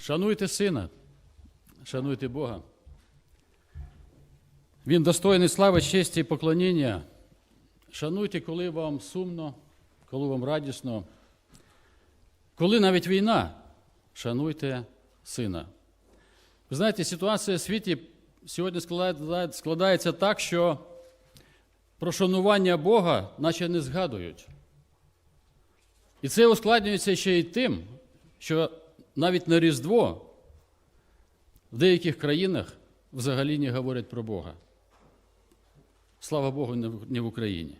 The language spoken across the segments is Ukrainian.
Шануйте сина, шануйте Бога. Він достойний слави, честі і поклоніння. Шануйте, коли вам сумно, коли вам радісно. Коли навіть війна, шануйте сина. Ви знаєте, ситуація в світі сьогодні складається так, що про шанування Бога наче не згадують. І це ускладнюється ще й тим, що навіть на Різдво в деяких країнах взагалі не говорять про Бога. Слава Богу, не в- Україні.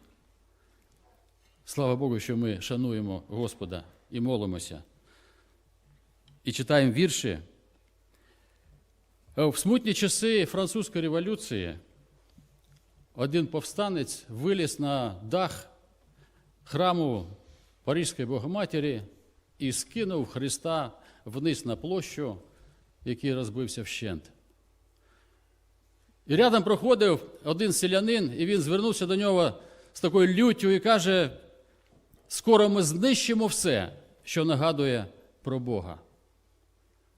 Слава Богу, що ми шануємо Господа і молимося. І читаємо вірші. Е, В смутні часи французької революції один повстанець виліз на дах храму Паризької Богоматері і скинув Христа вниз на площу, який розбився вщент. І рядом проходив один селянин, і він звернувся до нього з такою люттю і каже: скоро ми знищимо все, що нагадує про Бога.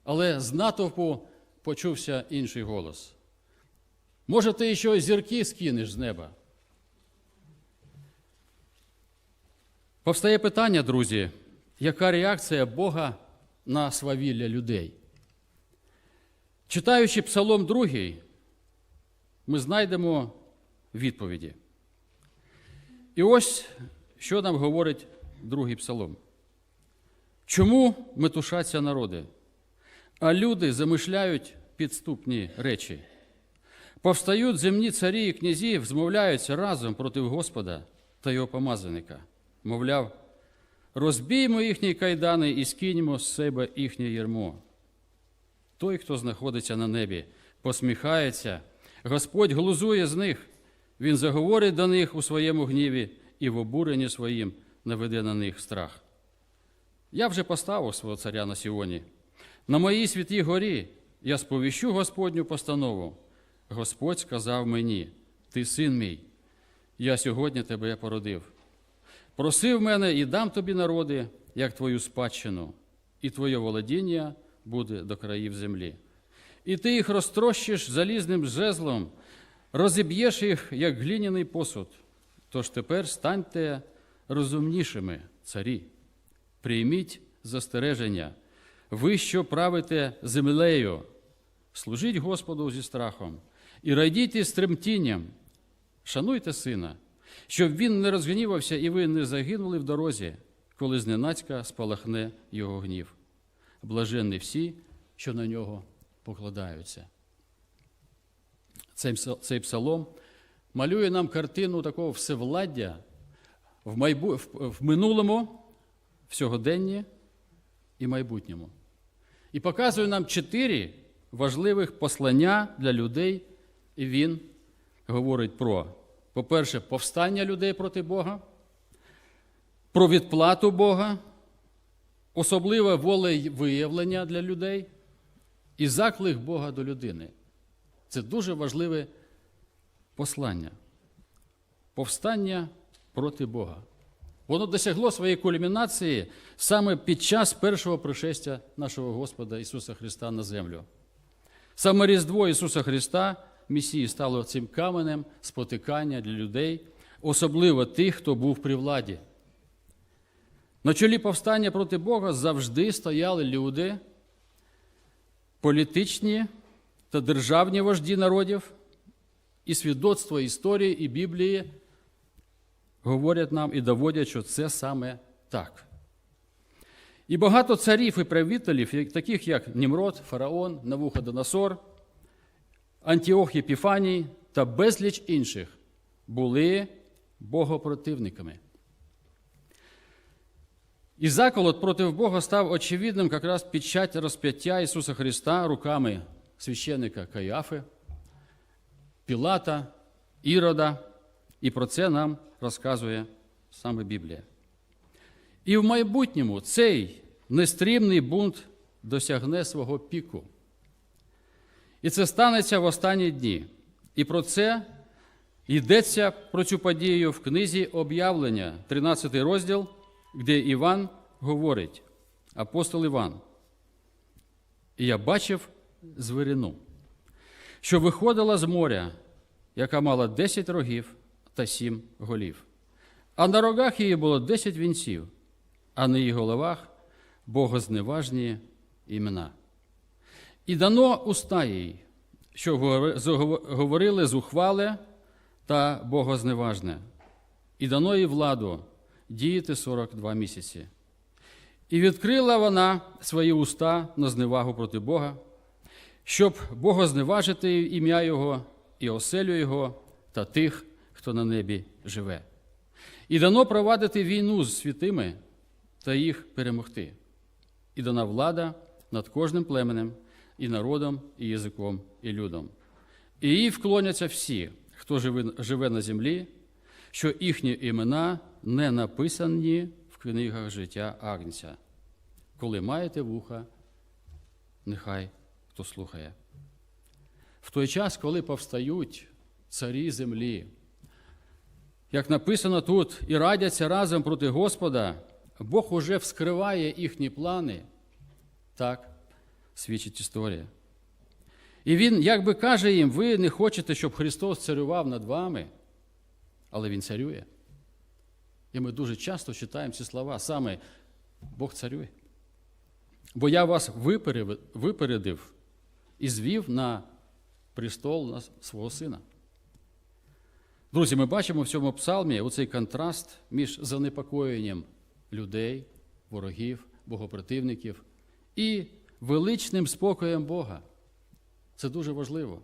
Але з натовпу почувся інший голос. Може, ти ще зірки скинеш з неба? Повстає питання, друзі, яка реакція Бога на свавілля людей? Читаючи Псалом 2, ми знайдемо відповіді. І ось що нам говорить другий псалом. Чому метушаться народи, а люди замишляють підступні речі? Повстають земні царі і князі, взмовляються разом проти Господа та його помазаника. Мовляв, розбіймо їхні кайдани і скиньмо з себе їхнє ярмо. Той, хто знаходиться на небі, посміхається, Господь глузує з них, Він заговорить до них у своєму гніві і в обуренні своїм наведе на них страх. Я вже поставив свого царя на Сіоні. На моїй святій горі я сповіщу Господню постанову. Господь сказав мені: Ти син мій, я сьогодні тебе породив. Просив мене і дам тобі народи, як твою спадщину, і твоє володіння буде до країв землі. І ти їх розтрощиш залізним жезлом, розіб'єш їх, як глиняний посуд. Тож тепер станьте розумнішими, царі. Прийміть застереження, ви, що правите землею, служіть Господу зі страхом і радійте із тремтінням, шануйте сина, щоб він не розгнівався і ви не загинули в дорозі, коли зненацька спалахне його гнів. Блаженні всі, що на нього покладаються. Цей псалом малює нам картину такого всевладдя в, майбу... в минулому, в сьогоденні і майбутньому. І показує нам чотири важливих послання для людей, і він говорить про, по-перше, повстання людей проти Бога, про відплату Бога, особливе волевиявлення для людей і заклик Бога до людини. Це дуже важливе послання. Повстання проти Бога. Воно досягло своєї кульмінації саме під час першого пришестя нашого Господа Ісуса Христа на землю. Саме Різдво Ісуса Христа, Месії, стало цим каменем спотикання для людей, особливо тих, хто був при владі. На чолі повстання проти Бога завжди стояли люди, політичні та державні вожді народів, і свідоцтво історії і Біблії говорять нам і доводять, що це саме так. І багато царів і правителів, таких як Німрод, Фараон, Навуходоносор, Антіох Єпіфаній та безліч інших, були богопротивниками. І заколот проти Бога став очевидним якраз під час розп'яття Ісуса Христа руками священника Каїафи, Пілата, Ірода, і про це нам розказує саме Біблія. І в майбутньому цей нестрімний бунт досягне свого піку. І це станеться в останні дні. І про це йдеться про цю подію в книзі об'явлення, 13 розділ, де Іван говорить, апостол Іван. і я бачив звірину, що виходила з моря, яка мала десять рогів та сім голів. А на рогах її було десять вінців, а на її головах богозневажні імена. І дано уста їй, що говорили зухвале та богозневажне, і дано їй владу діяти 42 місяці. І відкрила вона свої уста на зневагу проти Бога, щоб богозневажити ім'я Його і оселю Його та тих, хто на небі живе. І дано провадити війну з святими та їх перемогти. І дана влада над кожним племенем, і народом, і язиком, і людом. І їй вклоняться всі, хто живе, на землі, що їхні імена не написані в книгах життя Агнця. Коли маєте вуха, нехай хто слухає. В той час, коли повстають царі землі, як написано тут, і радяться разом проти Господа, Бог уже вскриває їхні плани, так свідчить історія. І Він якби каже їм, ви не хочете, щоб Христос царював над вами, але Він царює. І ми дуже часто читаємо ці слова, саме Бог царює. Бо я вас випередив, і звів на престол свого сина. Друзі, ми бачимо в цьому псалмі оцей контраст між занепокоєнням людей, ворогів, богопротивників і величним спокоєм Бога. Це дуже важливо.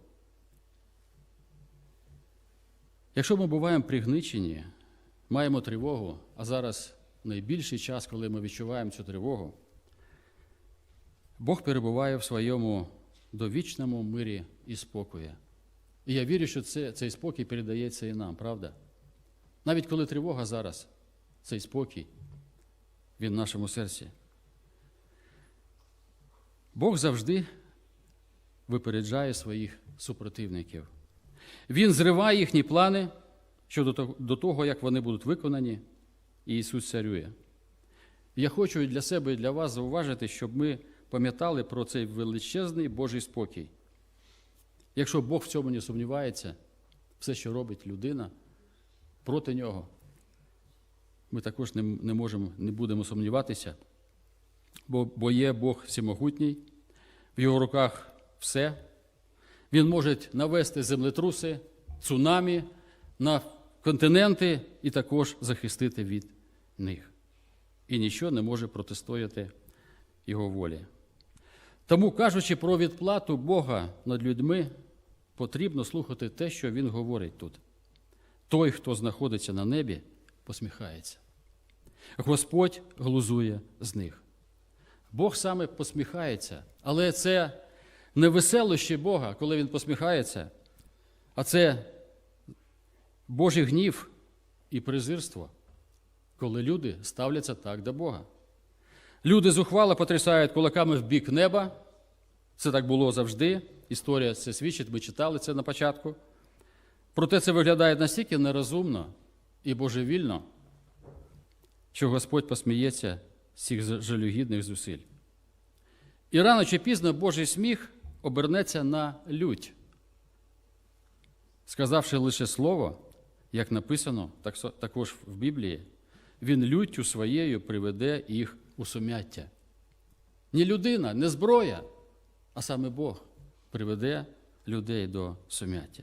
Якщо ми буваємо пригничені, маємо тривогу, а зараз найбільший час, коли ми відчуваємо цю тривогу, Бог перебуває в своєму довічному мирі і спокої. І я вірю, що це, цей спокій передається і нам, правда? Навіть коли тривога зараз, цей спокій, він в нашому серці. Бог завжди випереджає своїх супротивників. Він зриває їхні плани щодо до того, як вони будуть виконані, і Ісус царює. Я хочу і для себе і для вас зауважити, щоб ми пам'ятали про цей величезний Божий спокій. Якщо Бог в цьому не сумнівається, все, що робить людина проти нього, ми також не можемо, не будемо сумніватися, бо, бо є Бог всемогутній, в його руках все. Він може навести землетруси, цунамі на континенти і також захистити від них. І нічого не може протистояти його волі. Тому, кажучи про відплату Бога над людьми, потрібно слухати те, що Він говорить тут. Той, хто знаходиться на небі, посміхається. Господь глузує з них. Бог саме посміхається, але це не веселощі Бога, коли Він посміхається, а це Божий гнів і презирство, коли люди ставляться так до Бога. Люди зухвало потрясають кулаками в бік неба. Це так було завжди. Історія це свідчить, ми читали це на початку. Проте це виглядає настільки нерозумно і божевільно, що Господь посміється з цих жалюгідних зусиль. І рано чи пізно Божий сміх обернеться на лють, сказавши лише слово, як написано також в Біблії, він люттю своєю приведе їх у сум'яття. Не людина, не зброя, а саме Бог приведе людей до сум'яття.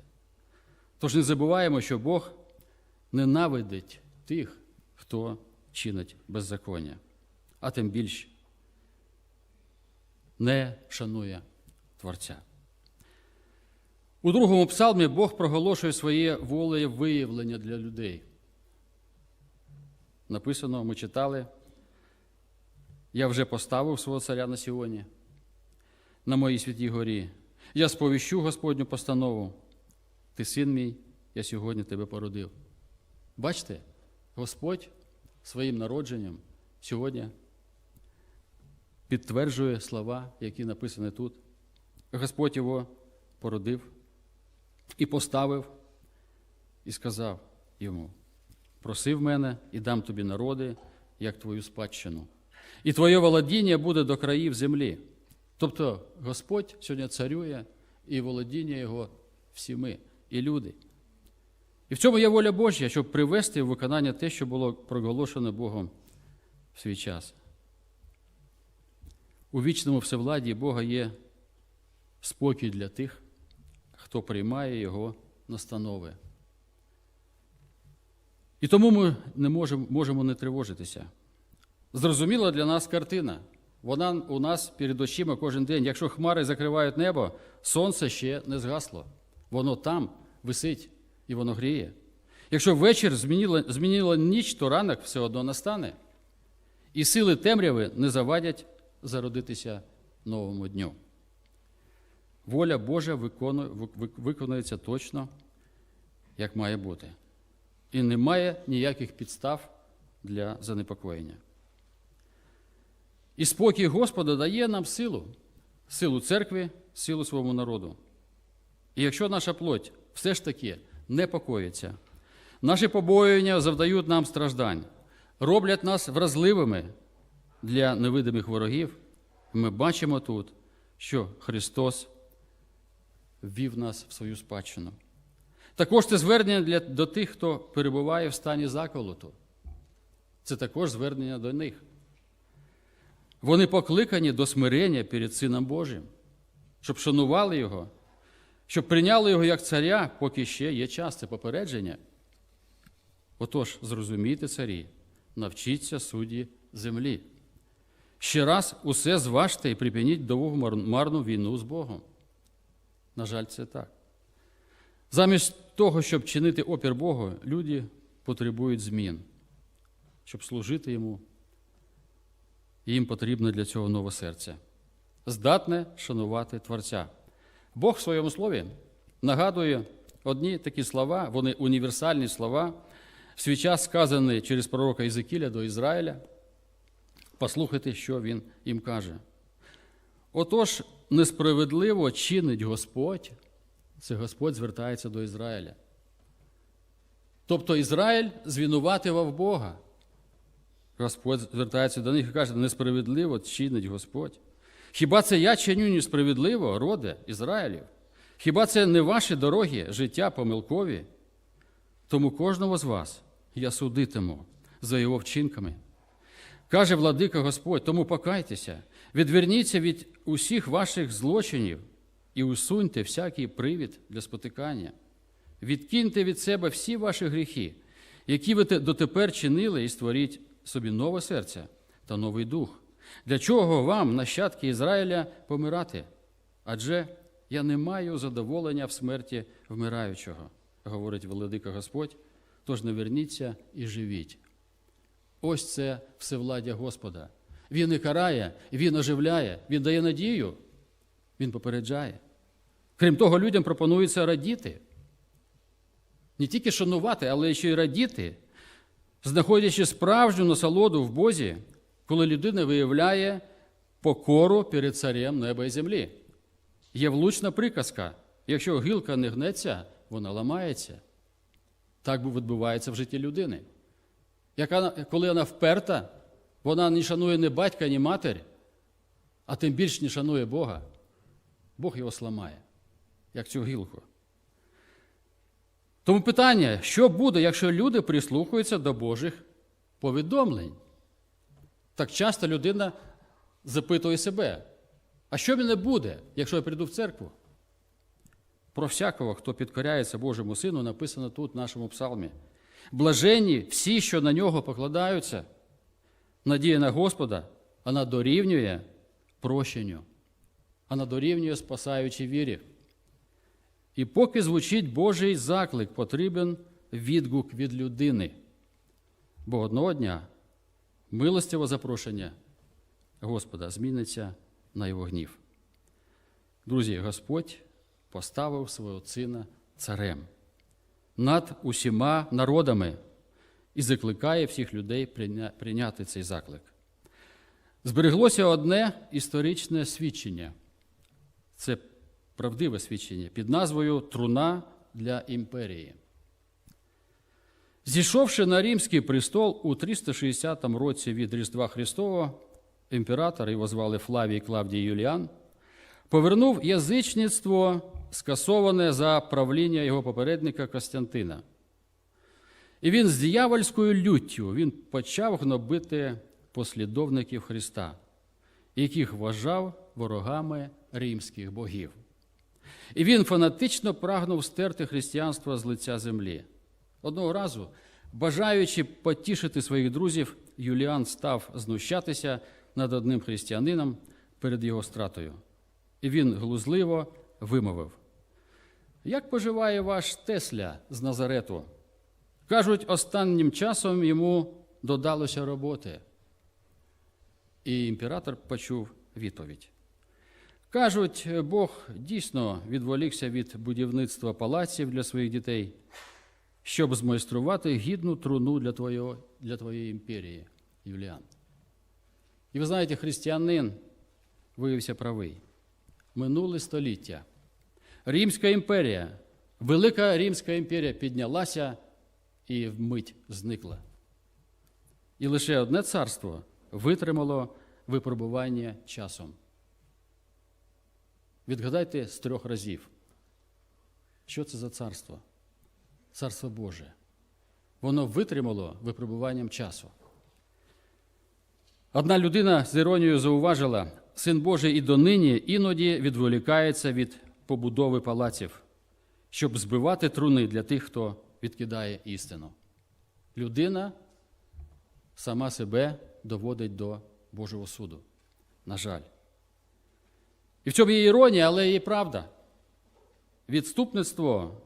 Тож не забуваємо, що Бог ненавидить тих, хто чинить беззаконня, а тим більш не шанує Творця. У другому псалмі Бог проголошує своє волевиявлення для людей. Написано, ми читали, я вже поставив свого царя на Сіоні, на моїй святій горі. Я сповіщу Господню постанову. Ти син мій, я сьогодні тебе породив. Бачите, Господь своїм народженням сьогодні підтверджує слова, які написані тут. Господь його породив і поставив, і сказав йому: просив мене і дам тобі народи, як твою спадщину. І твоє володіння буде до країв землі. Тобто Господь сьогодні царює і володіння Його всі ми, і люди. І в цьому є воля Божя, щоб привести в виконання те, що було проголошено Богом в свій час. У вічному всевладі Бога є спокій для тих, хто приймає Його настанови. І тому ми не можемо, можемо не тривожитися. Зрозуміла для нас картина. Вона у нас перед очима кожен день. Якщо хмари закривають небо, сонце ще не згасло. Воно там висить і воно гріє. Якщо вечір змінило, змінило ніч, то ранок все одно настане. І сили темряви не завадять зародитися новому дню. Воля Божа виконується точно, як має бути. І немає ніяких підстав для занепокоєння. І спокій Господа дає нам силу, силу церкви, силу своєму народу. І якщо наша плоть все ж таки непокоїться, наші побоювання завдають нам страждань, роблять нас вразливими для невидимих ворогів, ми бачимо тут, що Христос ввів нас в свою спадщину. Також це звернення для, до тих, хто перебуває в стані заколоту. Це також звернення до них. Вони покликані до смирення перед Сином Божим, щоб шанували Його, щоб прийняли Його як царя, поки ще є час, це попередження. Отож, зрозумійте царі, навчіться судді землі. Ще раз усе зважте і припиніть довгу марну війну з Богом. На жаль, це так. Замість того, щоб чинити опір Богу, люди потребують змін, щоб служити йому. Їм потрібно для цього нове серце, здатне шанувати Творця. Бог в своєму слові нагадує одні такі слова, вони універсальні слова, в свій час сказані через пророка Ізекіля до Ізраїля. Послухайте, що він їм каже. Отож, несправедливо чинить Господь, це Господь звертається до Ізраїля. Тобто Ізраїль звинувативав Бога. Господь звертається до них і каже, несправедливо чинить Господь. Хіба це я чиню несправедливо, роде Ізраїлів? Хіба це не ваші дороги, життя помилкові? Тому кожного з вас я судитиму за його вчинками. Каже владика Господь, тому покайтеся, відверніться від усіх ваших злочинів і усуньте всякий привід для спотикання. Відкиньте від себе всі ваші гріхи, які ви дотепер чинили, і створіть собі нове серце та новий дух. Для чого вам, нащадки Ізраїля, помирати? Адже я не маю задоволення в смерті вмираючого, говорить Великий Господь, тож не верніться і живіть. Ось це всевладдя Господа. Він і карає, він оживляє, він дає надію, він попереджає. Крім того, людям пропонується радіти. Не тільки шанувати, але ще й радіти, знаходячи справжню насолоду в Бозі, коли людина виявляє покору перед царем неба і землі. Є влучна приказка: якщо гілка не гнеться, вона ламається. Так відбувається в житті людини. Яка, коли вона вперта, вона не шанує ні батька, ні матері, а тим більше не шанує Бога, Бог його сламає, як цю гілку. Тому питання, що буде, якщо люди прислухаються до Божих повідомлень? Так часто людина запитує себе, а що мене буде, якщо я прийду в церкву? Про всякого, хто підкоряється Божому Сину, написано тут, в нашому псалмі. Блаженні всі, що на нього покладаються, надія на Господа, вона дорівнює прощенню, вона дорівнює спасаючій вірі. І поки звучить Божий заклик, потрібен відгук від людини. Бо одного дня милостиве запрошення Господа зміниться на його гнів. Друзі, Господь поставив свого сина царем над усіма народами і закликає всіх людей прийняти цей заклик. Збереглося одне історичне свідчення. Це правдиве свідчення під назвою Труна для імперії. Зійшовши на Римський престол у 360 році від Різдва Христового, імператор, його звали Флавій Клавдій Юліан, повернув язичництво, скасоване за правління його попередника Костянтина. І він з диявольською люттю він почав гнобити послідовників Христа, яких вважав ворогами римських богів. І він фанатично прагнув стерти християнство з лиця землі. Одного разу, бажаючи потішити своїх друзів, Юліан став знущатися над одним християнином перед його стратою. І він глузливо вимовив: Як поживає ваш Тесля з Назарету? Кажуть, останнім часом йому додалося роботи. І імператор почув відповідь. Кажуть, Бог дійсно відволікся від будівництва палаців для своїх дітей, щоб змайструвати гідну труну для, твоєї, для твоєї імперії, Юліан. І ви знаєте, християнин виявився правий. Минуле століття. Римська імперія, велика Римська імперія піднялася і вмить зникла. І лише одне царство витримало випробування часом. Відгадайте з трьох разів. Що це за царство? Царство Боже. Воно витримало випробуванням часу. Одна людина з іронією зауважила, син Божий і донині іноді відволікається від побудови палаців, щоб збивати труни для тих, хто відкидає істину. Людина сама себе доводить до Божого суду. На жаль. І в цьому є іронія, але і правда. Відступництво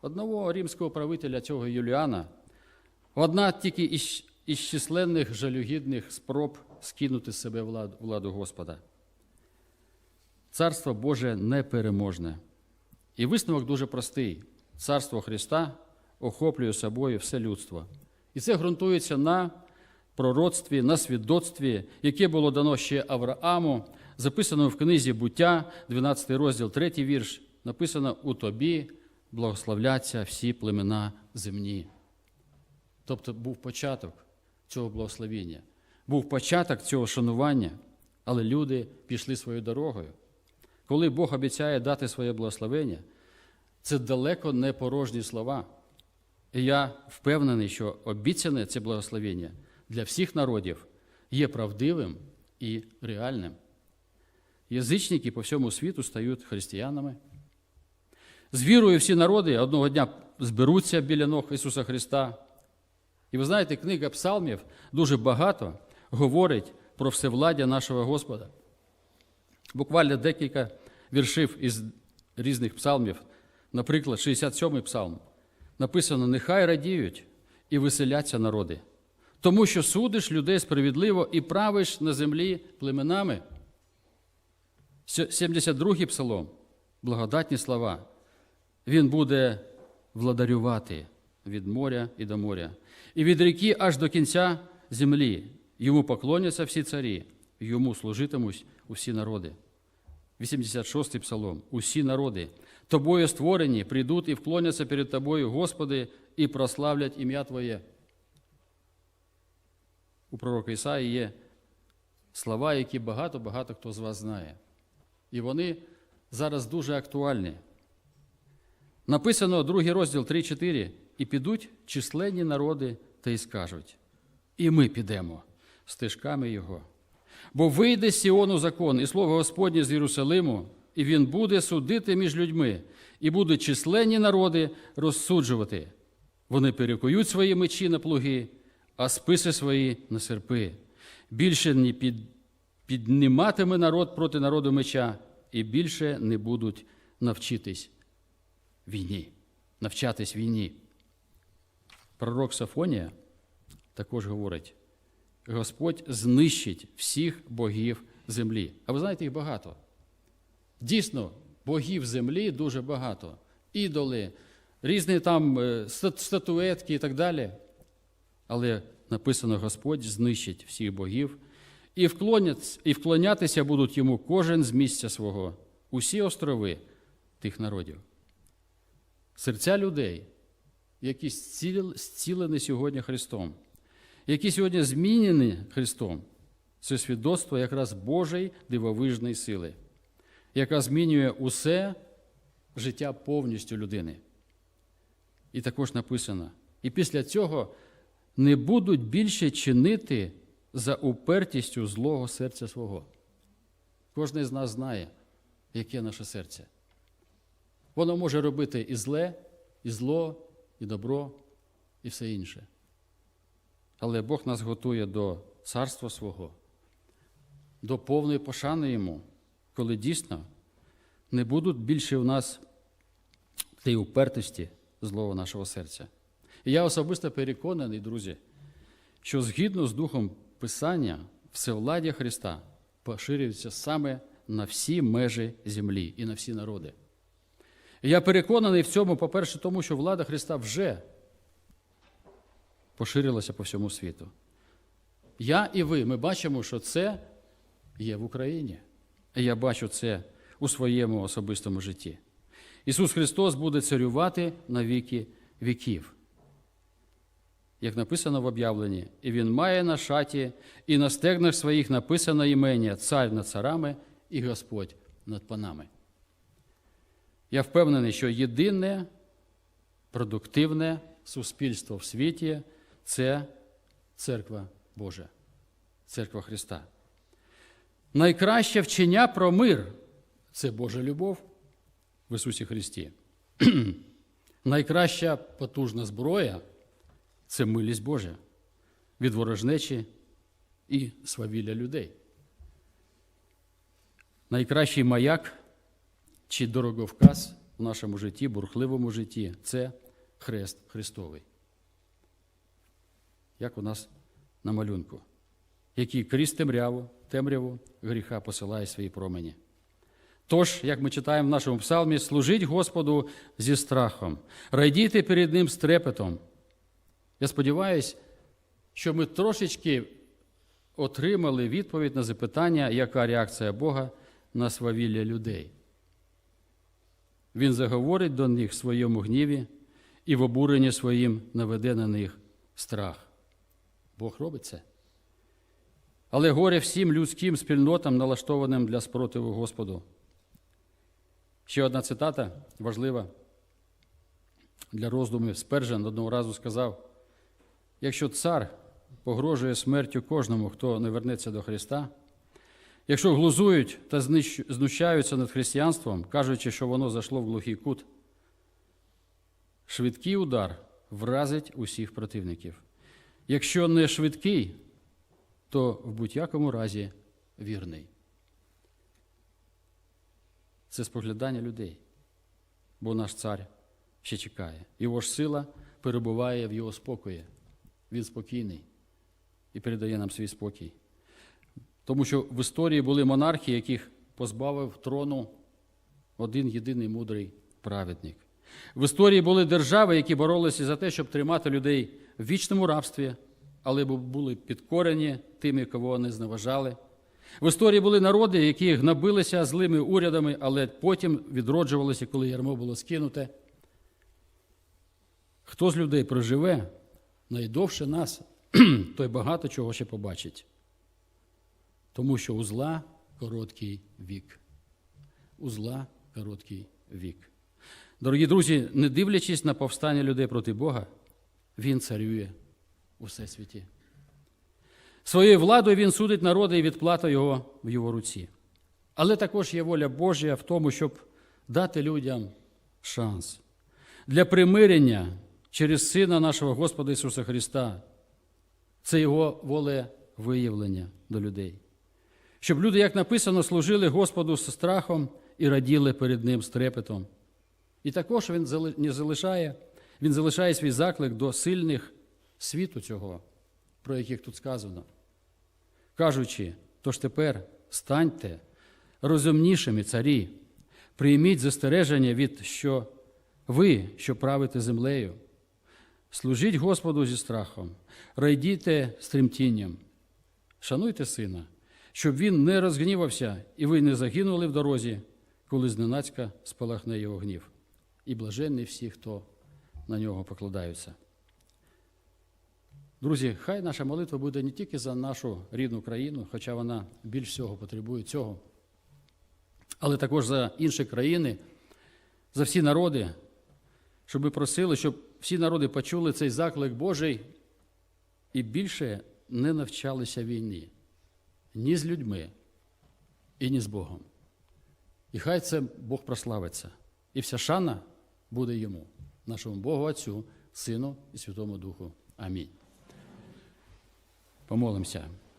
одного римського правителя цього Юліана одна тільки із, із численних жалюгідних спроб скинути з себе владу, владу Господа. Царство Боже непереможне. І висновок дуже простий: Царство Христа охоплює собою все людство. І це ґрунтується на пророцтві, на свідоцтві, яке було дано ще Аврааму, записано в книзі буття, 12 розділ, 3 вірш, написано у тобі благословляться всі племена земні. Тобто був початок цього благословіння, був початок цього шанування, але люди пішли своєю дорогою. Коли Бог обіцяє дати своє благословення, це далеко не порожні слова. І я впевнений, що обіцяне це благословення для всіх народів є правдивим і реальним. Язичники по всьому світу стають християнами. З вірою всі народи одного дня зберуться біля ног Ісуса Христа. І ви знаєте, книга Псалмів дуже багато говорить про всевладдя нашого Господа. Буквально декілька віршів із різних псалмів, наприклад, 67-й псалм, написано: Нехай радіють і веселяться народи, тому що судиш людей справедливо і правиш на землі племенами. 72-й псалом, благодатні слова. Він буде владарювати від моря і до моря, і від ріки аж до кінця землі. Йому поклоняться всі царі, йому служитимуть усі народи. 86-й псалом. Усі народи, тобою створені, прийдуть і вклоняться перед тобою, Господи, і прославлять ім'я Твоє. У пророка Ісаї є слова, які багато-багато хто з вас знає. І вони зараз дуже актуальні. Написано другий розділ 3-4, і підуть численні народи та й скажуть, і ми підемо стежками Його. Бо вийде з Сіону закон, і слово Господнє з Єрусалиму, і він буде судити між людьми, і будуть численні народи розсуджувати. Вони перекують свої мечі на плуги, а списи свої на серпи. Більше не під, підніматиме народ проти народу меча, і більше не будуть навчитись війні, навчатись війні. Пророк Сафонія також говорить: Господь знищить всіх богів землі. А ви знаєте, їх багато. Дійсно, богів землі дуже багато. Ідоли, різні там е, статуетки і так далі. Але написано: Господь знищить всіх богів, і, і вклонятися будуть йому кожен з місця свого, усі острови тих народів. Серця людей, які зцілені сьогодні Христом які сьогодні змінені Христом, це свідоцтво якраз Божої дивовижної сили. яка змінює усе життя повністю людини. І також написано: і після цього не будуть більше чинити за упертістю злого серця свого. Кожен з нас знає, яке наше серце. Воно може робити і зле, і зло, і добро, і все інше. Але Бог нас готує до царства свого, до повної пошани йому, коли дійсно не будуть більше у нас тієї упертості злого нашого серця. І я особисто переконаний, друзі, що згідно з Духом Писання, всевладдя Христа поширюється саме на всі межі землі і на всі народи. І я переконаний в цьому, по-перше, тому що влада Христа вже поширилася по всьому світу. Я і ви, ми бачимо, що це є в Україні. І я бачу це у своєму особистому житті. Ісус Христос буде царювати на віки віків. Як написано в об'явленні, і Він має на шаті, і на стегнах своїх написано імення Цар над царами і Господь над панами. Я впевнений, що єдине продуктивне суспільство в світі це церква Божа, церква Христа. Найкраще вчення про мир це Божа любов в Ісусі Христі. Найкраща потужна зброя це милість Божа від ворожнечі і свавілля людей. Найкращий маяк чи дороговказ в нашому житті, бурхливому житті це хрест Христовий. Як у нас на малюнку, який крізь темряву, темряву гріха посилає свої промені. Тож, як ми читаємо в нашому псалмі, служіть Господу зі страхом, радійте перед Ним з трепетом. Я сподіваюся, що ми трошечки отримали відповідь на запитання, яка реакція Бога на свавілля людей. Він заговорить до них в своєму гніві і в обуренні своїм наведе на них страх. Бог робить це. Але горе всім людським спільнотам, налаштованим для спротиву Господу. Ще одна цитата важлива для роздумів. Спержен одного разу сказав: якщо цар погрожує смертю кожному, хто не вернеться до Христа, якщо глузують та знущаються над християнством, кажучи, що воно зайшло в глухий кут, швидкий удар вразить усіх противників. Якщо не швидкий, то в будь-якому разі вірний. Це споглядання людей, бо наш цар ще чекає. Його ж сила перебуває в його спокої. Він спокійний і передає нам свій спокій. Тому що в історії були монархи, яких позбавив трону один єдиний мудрий праведник. В історії були держави, які боролися за те, щоб тримати людей в вічному рабстві, але були підкорені тими, кого вони зневажали. В історії були народи, які гнобилися злими урядами, але потім відроджувалися, коли ярмо було скинуте. Хто з людей проживе найдовше нас, той багато чого ще побачить. Тому що у зла короткий вік. У зла короткий вік. Дорогі друзі, не дивлячись на повстання людей проти Бога, Він царює у всесвіті. Своєю владою він судить народи і відплата його в його руці. Але також є воля Божа в тому, щоб дати людям шанс для примирення через Сина нашого Господа Ісуса Христа. Це Його волевиявлення до людей. Щоб люди, як написано, служили Господу з страхом і раділи перед Ним з трепетом. І також Він не залишає, він залишає свій заклик до сильних світу цього, про яких тут сказано. Кажучи, тож тепер станьте розумнішими царі, прийміть застереження від що ви, що правите землею, служіть Господу зі страхом, райдіте з шануйте сина, щоб він не розгнівався і ви не загинули в дорозі, коли зненацька спалахне його гнів. І блаженні всі, хто на нього покладаються. Друзі, хай наша молитва буде не тільки за нашу рідну країну, хоча вона більш всього потребує цього, але також за інші країни, за всі народи, щоб ми просили, щоб всі народи почули цей заклик Божий і більше не навчалися війні ні з людьми і ні з Богом. І хай це Бог прославиться. І вся шана буде йому, нашому Богу Отцю, Сину і Святому Духу. Амінь. Помолимося.